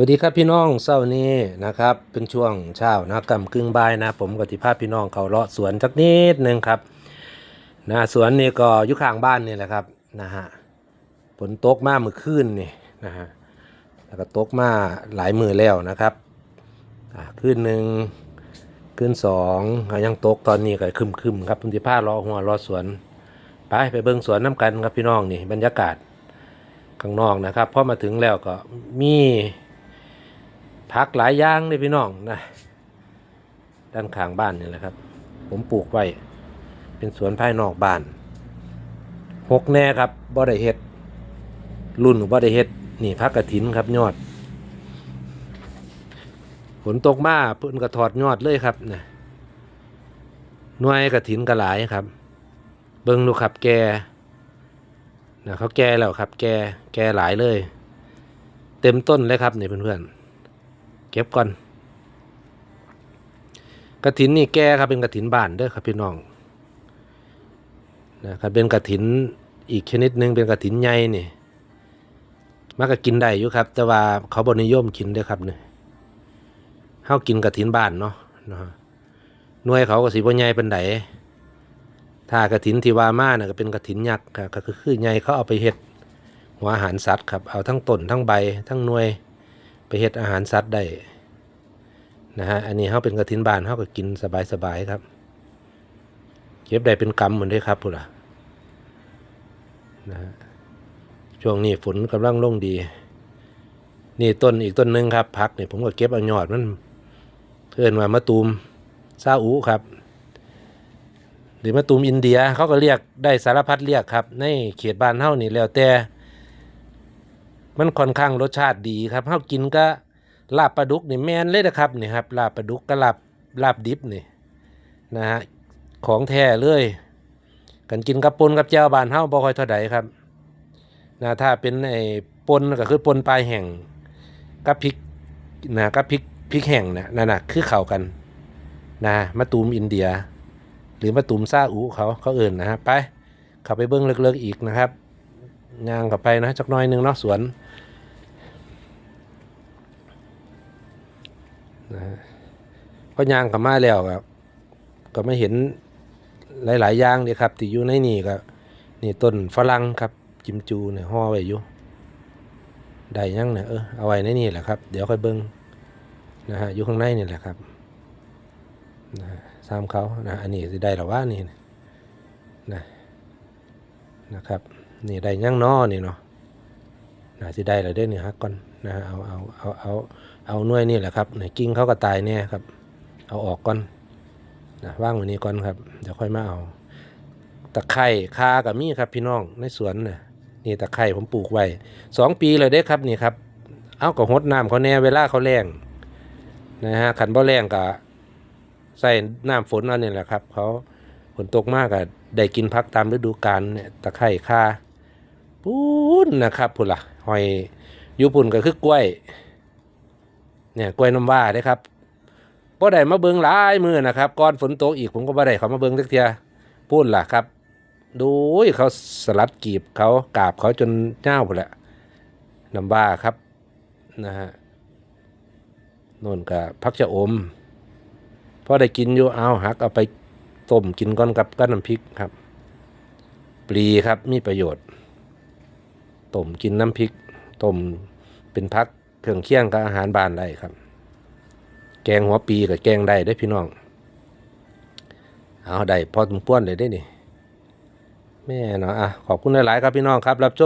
วัสดีครับพี่น้องเช้านี้นะครับ เป็นช่วงเช้านะกำกึ่งบ่ายนะ ผมกับที่พาพี่น้องเขาเลาะสวนสักนิดหนึ่งครับนะสวนนี่ก็อยู่ข้างบ้านนี่แหละครับนะฮะฝนตกมาเมื่อคืนนี่นะฮะแล้วก็ตกมาหลายมือแล้วนะครับอ่าคืนหนึ่งคืนสองก็ยังตกตอนนี้ก็คึมๆครับผมที่พเลาะหัวเลาะสวนไปไปเบิ่งสวนน้ำกันครับพี่น้องนี่บรรยากาศข้างนอกนะครับพอมาถึงแล้วก็มี ผักหลายอย่างเลยพี่น้องนะด้านข้างบ้านนี่แหละครับ ผมปลูกไว้ เป็นสวนภายนอกบ้านหกแน่ครับบ่ได้เฮ็ดรุ่นบ่ได้เฮ็ดนี่พักกระถินครับยอดฝนตกมาเพิ่นก็ถอดยอดเลยครับนะหน่วยกระถินก็หลายครับ เบิ่งดูครับแกนะเขาแก่แล้วครับ แก่แกหลายเลย เต็มต้นเลยครับนี่เพื่อนๆ ก็บก่อนกระถินนี่แก่ครับเป็นกระถินบ้านเด้อครับพี่น้องนะครับเป็นกระถินอีกชนิดหนึ่งเป็นกระถินใหญ่นี่มันก็กินได้อยู่ครับ แต่ว่าเขาบนิยมกินเด้อครับเนี่ยเฮากินกระถินบ้านเนาะนะฮะหน่วยเขาก็สิบ่ใหญ่ปานใดถ้ากระถินที่ว่ามาเนี่ยก็เป็นกระถินยักษ์ครับก็คือคือใหญ่เขาเอาไปเฮ็ดหัวอาหารสัตว์ครับเอาทั้งต้นทั้งใบทั้งหน่วย ไปเฮ็ดอาหารสัตว์ได้นะฮะอันนี้เขาเป็นกระถินบานเขาก็กินสบายๆครับ เก็บได้เป็นกำเหมือนได้ครับพุ่นล่ะนะฮะช่วงนี้ฝนกำลังลงดี นี่ต้นอีกต้นหนึ่งครับพักเนี่ยผมก็เก็บเอายอดมันเพื่อนว่ามะตูมซาอุครับ หรือมะตูมอินเดียเขาก็เรียกได้สารพัดเรียกครับ ในเขตบ้านเฮานี่แล้วแต่ มันค่อนข้างรสชาติดีครับเฮากินก็ลาบปลาดุกนี่แมนเลยนะครับนี่ครับลาบปลาดุกกับลาบลาบดิบนี่นะฮะของแท้เลยกันกินกับปนกับแจ่วบ้านเฮาบ่ค่อยเท่าใดครับนะถ้าเป็นไอ้ปนก็คือปนปลายแห้งกับพริกนะกับพริกพริกแห้งนะนั่นน่ะคือเข้ากันนะมะตูมอินเดีย หรือมาตุมซาอูเขาเขาเอื่นนะครับไปขับไปเบิ้งเลิกๆอีกนะครับ ย่างกลับไปนะจักน้อยนึงเนาะสวนนะฮะก็ย่างกลับมาแล้วครับก็ไม่เห็นหลายๆอย่างเลยครับที่อยู่ในนี่ก็นี่ต้นฝรั่งครับจิมจูเนี่ยห่อไว้อยู่ได้ยังเนี่ยเออเอาไว้ในนี่แหละครับ เดี๋ยวค่อยเบิ้งนะฮะอยู่ข้างในนี่แหละครับนะซ้ำเขานะอันนี้สิได้หรอว่านี่นะนะนะครับ นี่ได้ยังนอนี่เนาะนะสิได้หรือได้นี่ฮะก่อนนะเอาเอาเอาเอาเอาหน่วยนี่แหละครับไหนกิ้งเขาก็ตายเนี่ยครับ เอาออกก่อนนะว่างวันนี้ก่อนครับเดี๋ยวค่อยมาเอาตะไคร่คากับมีครับพี่น้องในสวนน่ะนี่ตะไคร่ผมปลูกไว้สองปีเลยเด้ครับนี่ครับ เอากับหดน้ำเขาแน่เวลาเขาแรงนะฮะขันบ่แรงกับใส่น้ำฝนเอาเนี่ยแหละครับ เขาฝนตกมากอะได้กินพักตามฤดูกาลเนี่ยตะไคร่ข่า ปุ้นนะครับพุ่นละหอยยูปุ่นก็คือกล้วย เนี่ยกล้วยน้ำว้าเด้ครับบ่ได้มาเบิงหลายมือนะครับก่อนฝนตกอีกผมก็บ่ได้เขามาเบิงสักเทียพูนล่ะครับ ดูยเขาสลัดกีบเขากาบเขาจนเจ้าหมดแหละน้ำว้าครับนะฮะน่นกับพักจะอมพอได้กินอยู่เอาหักเอาไปต้มกินก้อนกับกับน้ำพริกครับ ปลีครับมีประโยชน์ ต้มกินน้ำพริกต้มเป็นพักเครื่องเคี่ยงกับอาหารบ้านได้ครับ แกงหัวปีกับแกงได้ได้พี่น้อง เอาได้พอสมควรเลยได้นี่แม่เนาะอะขอบคุณหลายๆครับพี่น้องครับรับชม